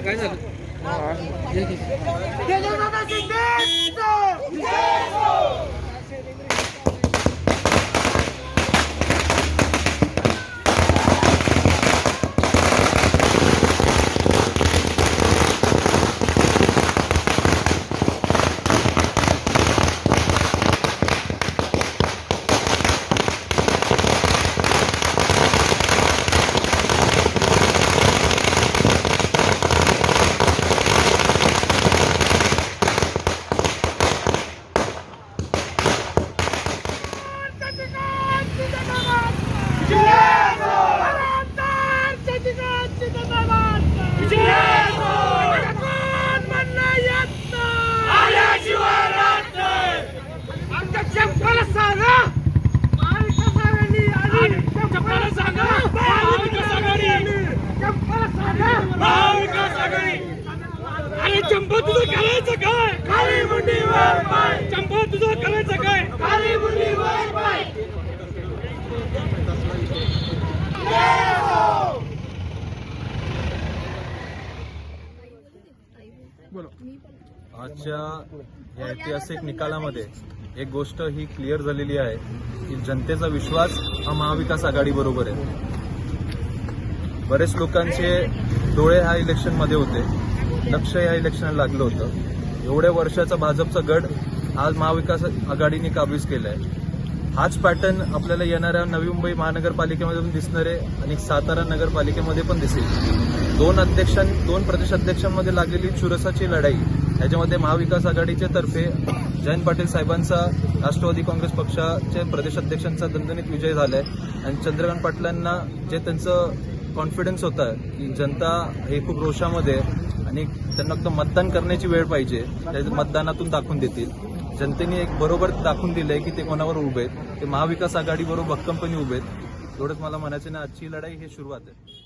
काय झालं? अरे चंपा तुझं करायचं काय? खाली मुंडीवर पाय चंपा तुझं करायचं काय खाली मुंडीवर पाय आजच्या या ऐतिहासिक निकालामध्ये एक गोष्ट ही क्लिअर झालेली आहे की जनतेचा विश्वास हा महाविकास आघाडी बरोबर आहे. बरेच लोकांचे डोळे ह्या इलेक्शनमध्ये होते लक्ष ह्या इलेक्शनला लागलं होतं. एवढ्या वर्षाचा भाजपचा गड आज महाविकास आघाडीने काबीज केलाय. हाच पॅटर्न आपल्याला येणाऱ्या नवी मुंबई महानगरपालिकेमध्ये पण दिसणार आहे आणि सातारा नगरपालिकेमध्ये पण दिसेल. दोन अध्यक्षां दोन प्रदेश अध्यक्षांमध्ये लागलेली चुरसाची लढाई याच्यामध्ये महाविकास आघाडीच्या तर्फे जयंत पाटील साहेबांचा राष्ट्रवादी काँग्रेस पक्षाच्या प्रदेश अध्यक्षांचा दणदणीत विजय झालाय. आणि चंद्रकांत पाटलांना जे त्यांचं कॉन्फिडन्स होता की जनता हे खूप रोषामध्ये आहे आणि त्यांना फक्त मतदान करण्याची वेळ पाहिजे त्या मतदानातून दाखवून देतील. जनतेने एक बरोबर दाखवून दिलंय की ते कोणावर उभे आहेत. ते महाविकास आघाडीबरोबर भक्कमपणे उभे आहेत. एवढंच मला म्हणायचं ना आजची लढाई ही सुरुवात आहे.